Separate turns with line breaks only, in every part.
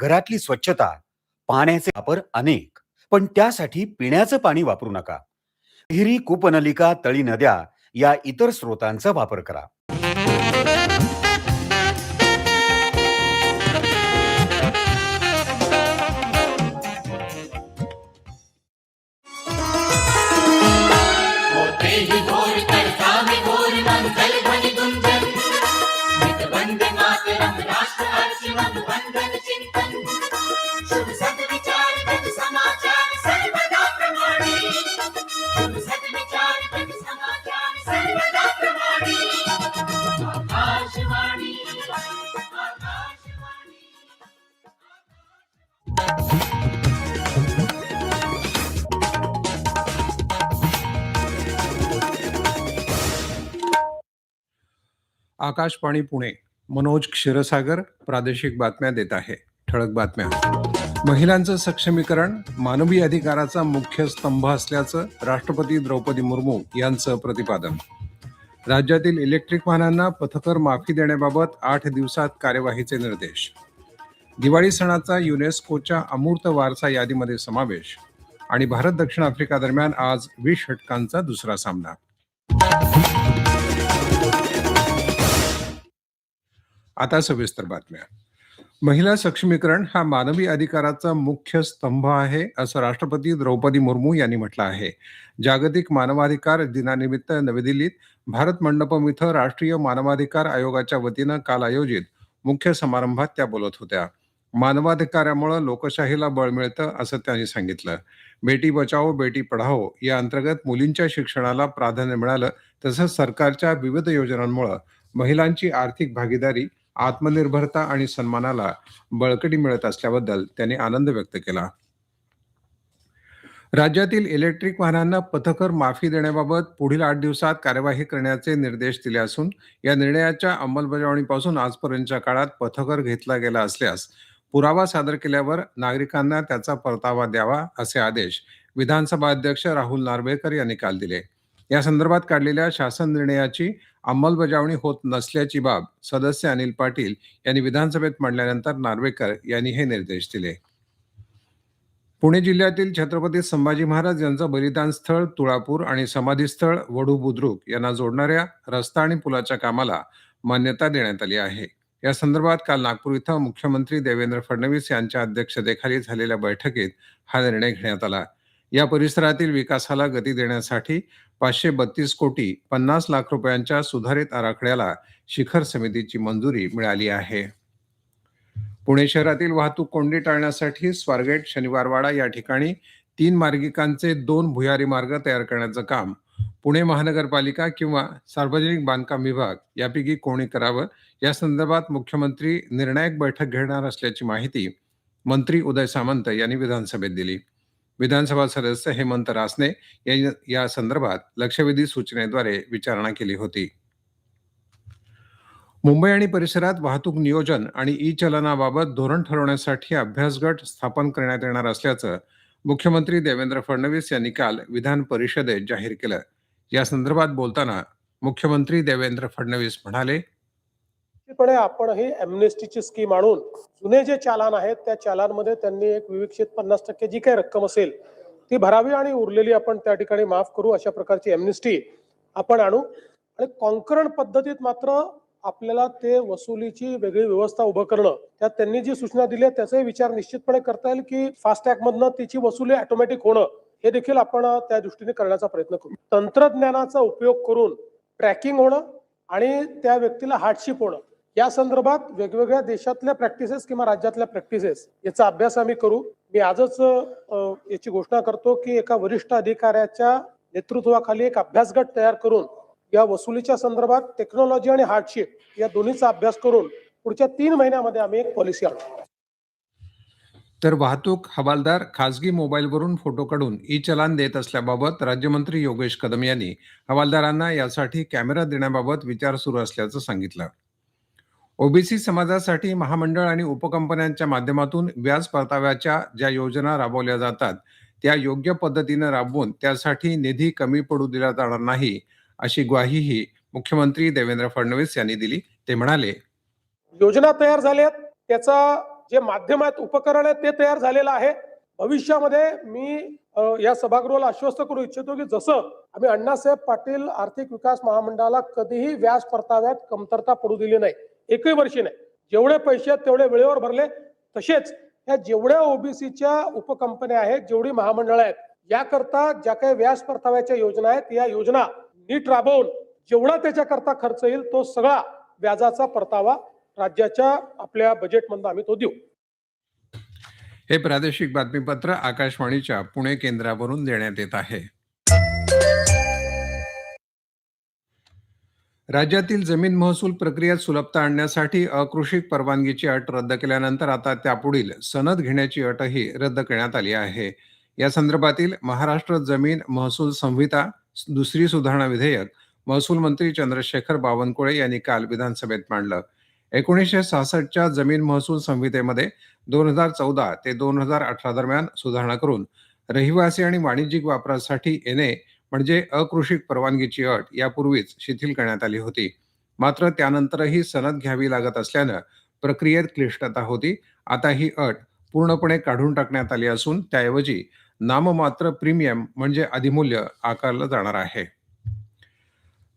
घरातली स्वच्छता पाण्याचे वापर अनेक पण त्यासाठी पिण्याचं पाणी वापरू नका हिरी कूपनलिका तळी नद्या या इतर स्रोतांचा वापर करा आकाशवाणी पुणे मनोज क्षीरसागर प्रादेशिक बातम्या देत आहे ठळक बातम्या महिलांचं सक्षमीकरण मानवी अधिकाराचा मुख्य स्तंभ असल्याचं राष्ट्रपती द्रौपदी मुर्मू यांचं प्रतिपादन राज्यातील इलेक्ट्रिक वाहनांना पथकर माफी देण्याबाबत आठ दिवसात कार्यवाहीचे निर्देश दिवाळी सणाचा युनेस्कोच्या अमूर्त वारसा यादीमध्ये समावेश आणि भारत दक्षिण आफ्रिका दरम्यान आज वीस षटकांचा दुसरा सामना आता सविस्तर बातम्या महिला सक्षमीकरण हा मानवी अधिकाराचा मुख्य स्तंभ आहे असं राष्ट्रपती द्रौपदी मुर्मू यांनी म्हटलं आहे जागतिक मानवाधिकार दिनानिमित्त नवी दिल्लीत भारत मंडपम इथं राष्ट्रीय मानवाधिकार आयोगाच्या वतीनं काल आयोजित मुख्य समारंभात त्या बोलत होत्या मानवाधिकारामुळे लोकशाहीला बळ मिळतं असं त्यांनी सांगितलं बेटी बचाओ बेटी पढाओ या अंतर्गत मुलींच्या शिक्षणाला प्राधान्य मिळालं तसंच सरकारच्या विविध योजनांमुळे महिलांची आर्थिक भागीदारी आत्मनिर्भरता आणि सन्मानाला बळकटी मिळत असल्याबद्दल त्यांनी आनंद व्यक्त केला राज्यातील इलेक्ट्रिक वाहनांना पथकर माफी देण्याबाबत पुढील आठ दिवसात कार्यवाही करण्याचे निर्देश दिले असून या निर्णयाच्या अंमलबजावणीपासून आजपर्यंतच्या काळात पथकर घेतला गेला असल्यास पुरावा सादर केल्यावर नागरिकांना त्याचा परतावा द्यावा असे आदेश विधानसभा अध्यक्ष राहुल नार्वेकर यांनी काल दिले या संदर्भात काढलेल्या शासन निर्णयाची अंमलबजावणी होत नसल्याची बाब सदस्य अनिल पाटील यांनी विधानसभेत मांडल्यानंतर नार्वेकर यांनी हे निर्देश दिले पुणे जिल्ह्यातील छत्रपती संभाजी महाराज यांचं बलिदान स्थळ तुळापूर आणि समाधीस्थळ वडू बुद्रुक यांना जोडणाऱ्या रस्ता आणि पुलाच्या कामाला मान्यता देण्यात आली आहे या संदर्भात काल नागपूर इथं मुख्यमंत्री देवेंद्र फडणवीस यांच्या अध्यक्षतेखाली झालेल्या बैठकीत हा निर्णय घेण्यात आला या परिसरातील विकासाला गती देण्यासाठी पाचशे बत्तीस कोटी पन्नास लाख रुपयांच्या सुधारित आराखड्याला शिखर समितीची मंजुरी मिळाली आहे पुणे शहरातील वाहतूक कोंडी टाळण्यासाठी स्वारगेट शनिवारवाडा या ठिकाणी तीन मार्गिकांचे दोन भुयारी मार्ग तयार करण्याचं काम पुणे महानगरपालिका किंवा सार्वजनिक बांधकाम विभाग यापैकी कोणी करावं या संदर्भात मुख्यमंत्री निर्णायक बैठक घेणार असल्याची माहिती मंत्री उदय सामंत यांनी विधानसभेत दिली विधानसभा सदस्य हेमंत रासने या संदर्भात लक्षवेधी सूचनेद्वारे विचारणा केली होती मुंबई आणि परिसरात वाहतूक नियोजन आणि ई चलनाबाबत धोरण ठरवण्यासाठी अभ्यास गट स्थापन करण्यात येणार असल्याचं मुख्यमंत्री देवेंद्र फडणवीस यांनी काल विधान परिषदेत जाहीर केलं या संदर्भात बोलताना मुख्यमंत्री देवेंद्र फडणवीस म्हणाले
निश्चितपणे आपण ही ॲम्नेस्टीची स्कीम आणून जुने जे चालान आहेत त्या चालानमध्ये त्यांनी एक विविक्षित पन्नास टक्के जी काही रक्कम असेल ती भरावी आणि उरलेली आपण त्या ठिकाणी माफ करू अशा प्रकारची एमनेस्टी आपण आणू आणि कॉन्करण पद्धतीत मात्र आपल्याला ते वसुलीची वेगळी व्यवस्था उभं करणं त्यात त्यांनी जी सूचना दिली त्याचाही विचार निश्चितपणे करता येईल की फास्टॅग मधनं तिची वसुली ऑटोमॅटिक होणं हे देखील आपण त्या दृष्टीने करण्याचा प्रयत्न करू तंत्रज्ञानाचा उपयोग करून ट्रॅकिंग होणं आणि त्या व्यक्तीला हार्डशिप होणं या संदर्भात वेगवेगळ्या देशातल्या प्रॅक्टिसेस किंवा राज्यातल्या प्रॅक्टिसेस याचा अभ्यास आम्ही करू मी आजच याची घोषणा करतो की एका वरिष्ठ अधिकाऱ्याच्या नेतृत्वाखाली एक अभ्यास गट तयार करून या वसुलीच्या संदर्भात टेक्नॉलॉजी आणि हार्डशिप या दोन्हीचा अभ्यास करून पुढच्या तीन महिन्यामध्ये आम्ही एक पॉलिसी आणू
तर वाहतूक हवालदार खासगी मोबाईलवरून फोटो काढून ई चलान देत असल्याबाबत राज्यमंत्री योगेश कदम यांनी हवालदारांना यासाठी कॅमेरा देण्याबाबत विचार सुरू असल्याचं सांगितलं ओबीसी समाजासाठी महामंडळ आणि उपकंपन्यांच्या माध्यमातून व्याज परताव्याच्या ज्या योजना राबवल्या जातात त्या योग्य पद्धतीनं राबवून त्यासाठी निधी कमी पडू दिला जाणार नाही अशी ग्वाहीही मुख्यमंत्री देवेंद्र फडणवीस यांनी दिली ते म्हणाले
योजना तयार झाल्यात त्याचा जे माध्यम आहेत उपकरण आहेत ते तयार झालेलं आहे भविष्यामध्ये मी या सभागृहाला आश्वस्त करू इच्छितो की जसं आम्ही अण्णासाहेब पाटील आर्थिक विकास महामंडळाला कधीही व्याज परताव्यात कमतरता पडू दिली नाही एकही वर्षी नाही जेवढे पैसे आहेत तेवढे वेळेवर भरले तसेच या जेवढ्या ओबीसीच्या उपकंपन्या आहेत जेवढी महामंडळ आहेत याकरता ज्या काही व्याज परताव्याच्या योजना आहेत या योजना नीट राबवून जेवढा त्याच्याकरता खर्च येईल तो सगळा व्याजाचा परतावा राज्याच्या आपल्या मधून आम्ही तो देऊ
हे प्रादेशिक बातमीपत्र आकाशवाणीच्या पुणे केंद्रावरून देण्यात येत आहे राज्यातील जमीन महसूल प्रक्रियेत सुलभता आणण्यासाठी अकृषिक परवानगीची अट रद्द केल्यानंतर आता त्यापुढील सनद घेण्याची अटही रद्द करण्यात आली आहे या संदर्भातील महाराष्ट्र जमीन महसूल संहिता दुसरी सुधारणा विधेयक महसूल मंत्री चंद्रशेखर बावनकुळे यांनी काल विधानसभेत मांडलं एकोणीसशे सहासष्टच्या जमीन महसूल संहितेमध्ये दोन हजार चौदा ते दोन हजार अठरा दरम्यान सुधारणा करून रहिवासी आणि वाणिज्यिक वापरासाठी एने म्हणजे अकृषिक परवानगीची अट यापूर्वीच शिथिल करण्यात आली होती मात्र त्यानंतरही सनद घ्यावी लागत असल्यानं प्रक्रियेत क्लिष्टता होती आता ही अट पूर्णपणे काढून टाकण्यात आली असून त्याऐवजी नाममात्र प्रीमियम म्हणजे अधिमूल्य आकारलं जाणार आहे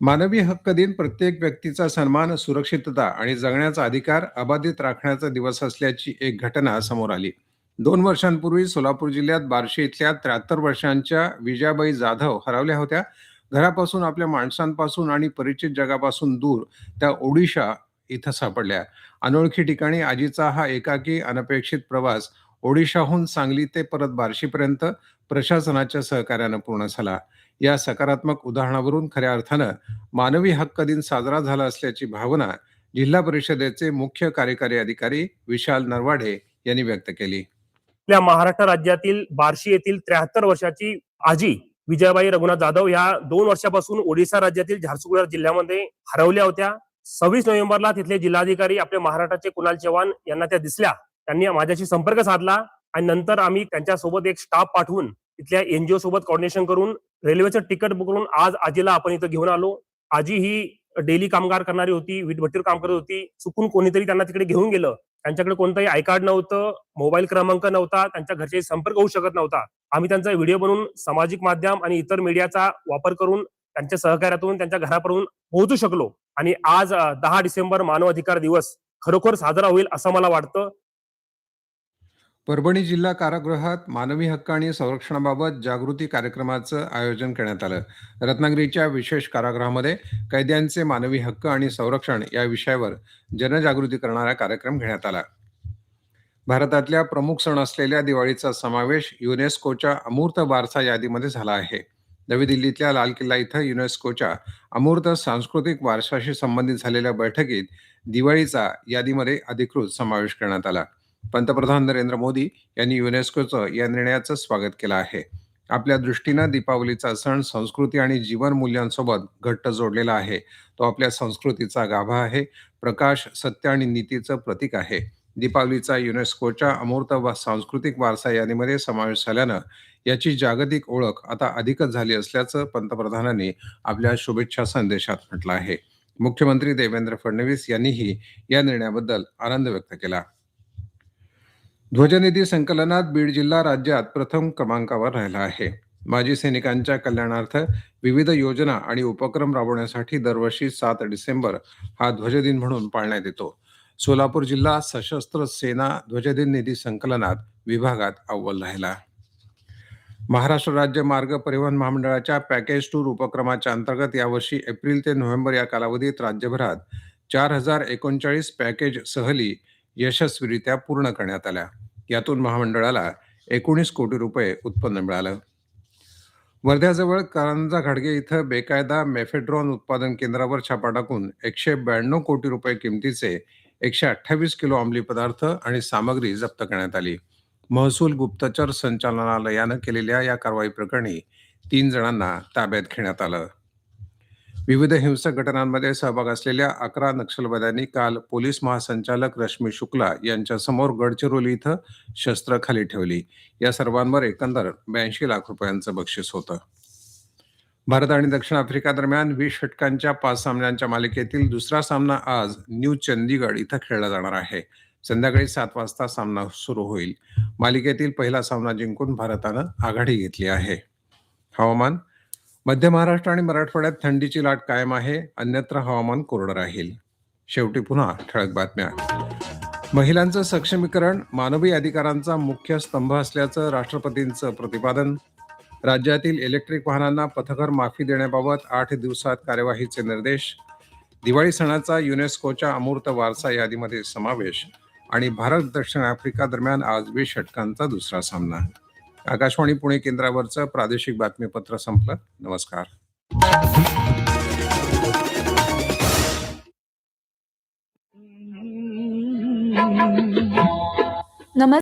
मानवी हक्क दिन प्रत्येक व्यक्तीचा सन्मान सुरक्षितता आणि जगण्याचा अधिकार अबाधित राखण्याचा दिवस असल्याची एक घटना समोर आली दोन वर्षांपूर्वी सोलापूर जिल्ह्यात बार्शी इथल्या त्र्याहत्तर वर्षांच्या विजयाबाई जाधव हरवल्या होत्या घरापासून आपल्या माणसांपासून आणि परिचित जगापासून दूर त्या ओडिशा इथं सापडल्या अनोळखी ठिकाणी आजीचा हा एकाकी अनपेक्षित प्रवास ओडिशाहून सांगली ते परत बार्शीपर्यंत प्रशासनाच्या सहकार्यानं पूर्ण झाला या सकारात्मक उदाहरणावरून खऱ्या अर्थानं मानवी हक्क दिन साजरा झाला असल्याची भावना जिल्हा परिषदेचे मुख्य कार्यकारी अधिकारी विशाल नरवाडे यांनी व्यक्त केली
आपल्या महाराष्ट्र राज्यातील बार्शी येथील त्र्याहत्तर वर्षाची आजी विजयाबाई रघुनाथ जाधव या दोन वर्षापासून ओडिशा राज्यातील झारसुगुडा जिल्ह्यामध्ये हरवल्या होत्या सव्वीस नोव्हेंबरला तिथले जिल्हाधिकारी आपले महाराष्ट्राचे कुणाल चव्हाण यांना त्या दिसल्या त्यांनी माझ्याशी संपर्क साधला आणि नंतर आम्ही त्यांच्यासोबत एक स्टाफ पाठवून तिथल्या एनजीओ सोबत कॉर्डिनेशन करून रेल्वेचं तिकीट बुक करून आज आजीला आपण इथं घेऊन आलो आजी ही डेली कामगार करणारी होती विटभट्टीवर काम करत होती चुकून कोणीतरी त्यांना तिकडे घेऊन गेलं त्यांच्याकडे कोणताही आय कार्ड नव्हतं मोबाईल क्रमांक नव्हता त्यांच्या घरचे संपर्क होऊ शकत नव्हता आम्ही त्यांचा व्हिडिओ बनवून सामाजिक माध्यम आणि इतर मीडियाचा वापर करून त्यांच्या सहकार्यातून त्यांच्या घरापर्यंत पोहोचू शकलो आणि आज दहा डिसेंबर मानव अधिकार दिवस खरोखर साजरा होईल असं मला वाटतं
परभणी जिल्हा कारागृहात मानवी हक्क आणि संरक्षणाबाबत जागृती कार्यक्रमाचं आयोजन करण्यात आलं रत्नागिरीच्या विशेष कारागृहामध्ये कैद्यांचे मानवी हक्क आणि संरक्षण या विषयावर जनजागृती करणारा कार्यक्रम घेण्यात आला भारतातल्या प्रमुख सण असलेल्या दिवाळीचा समावेश युनेस्कोच्या अमूर्त वारसा यादीमध्ये झाला आहे नवी दिल्लीतल्या लाल किल्ला इथं युनेस्कोच्या अमूर्त सांस्कृतिक वारशाशी संबंधित झालेल्या बैठकीत दिवाळीचा यादीमध्ये अधिकृत समावेश करण्यात आला पंतप्रधान नरेंद्र मोदी यांनी युनेस्कोचं या निर्णयाचं स्वागत केलं आहे आपल्या दृष्टीनं दीपावलीचा सण संस्कृती आणि जीवन मूल्यांसोबत घट्ट जोडलेला आहे तो आपल्या संस्कृतीचा गाभा आहे प्रकाश सत्य आणि नीतीचं प्रतीक आहे दीपावलीचा युनेस्कोच्या अमूर्त व सांस्कृतिक वारसा यादीमध्ये समावेश झाल्यानं याची जागतिक ओळख आता अधिकच झाली असल्याचं पंतप्रधानांनी आपल्या शुभेच्छा संदेशात म्हटलं आहे मुख्यमंत्री देवेंद्र फडणवीस यांनीही या निर्णयाबद्दल आनंद व्यक्त केला ध्वजनिधी संकलनात बीड जिल्हा राज्यात प्रथम क्रमांकावर राहिला आहे माजी सैनिकांच्या कल्याणार्थ विविध योजना आणि उपक्रम राबवण्यासाठी दरवर्षी सात डिसेंबर हा ध्वजदिन म्हणून पाळण्यात येतो सोलापूर जिल्हा सशस्त्र सेना ध्वजदिन निधी संकलनात विभागात अव्वल राहिला महाराष्ट्र राज्य मार्ग परिवहन महामंडळाच्या पॅकेज टूर उपक्रमाच्या अंतर्गत यावर्षी एप्रिल ते नोव्हेंबर या कालावधीत राज्यभरात चार हजार एकोणचाळीस पॅकेज सहली यशस्वीरित्या पूर्ण करण्यात आल्या यातून महामंडळाला एकोणीस कोटी रुपये उत्पन्न मिळालं वर्ध्याजवळ कारंजा घाडगे इथं बेकायदा मेफेड्रॉन उत्पादन केंद्रावर छापा टाकून एकशे ब्याण्णव कोटी रुपये किमतीचे एकशे अठ्ठावीस किलो अंमली पदार्थ आणि सामग्री जप्त करण्यात आली महसूल गुप्तचर संचालनालयानं केलेल्या या कारवाई प्रकरणी तीन जणांना ताब्यात घेण्यात आलं विविध हिंसक घटनांमध्ये सहभाग असलेल्या अकरा नक्षलवाद्यांनी काल पोलीस महासंचालक रश्मी शुक्ला यांच्यासमोर गडचिरोली इथं शस्त्र खाली ठेवली या सर्वांवर एकंदर ब्याऐंशी लाख रुपयांचं बक्षीस होतं भारत आणि दक्षिण आफ्रिका दरम्यान वीस षटकांच्या पाच सामन्यांच्या मालिकेतील दुसरा सामना आज न्यू चंदीगड इथं खेळला जाणार आहे संध्याकाळी सात वाजता सामना सुरू होईल मालिकेतील पहिला सामना जिंकून भारतानं आघाडी घेतली आहे हवामान मध्य महाराष्ट्र आणि मराठवाड्यात थंडीची लाट कायम आहे अन्यत्र हवामान कोरडं राहील शेवटी पुन्हा ठळक बातम्या महिलांचं सक्षमीकरण मानवी अधिकारांचा मुख्य स्तंभ असल्याचं राष्ट्रपतींचं प्रतिपादन राज्यातील इलेक्ट्रिक वाहनांना पथकर माफी देण्याबाबत आठ दिवसात कार्यवाहीचे निर्देश दिवाळी सणाचा युनेस्कोच्या अमूर्त वारसा यादीमध्ये समावेश आणि भारत दक्षिण आफ्रिका दरम्यान आज वीस षटकांचा दुसरा सामना आकाशवाणी पुणे केंद्रावरचं प्रादेशिक बातमीपत्र संपलं नमस्कार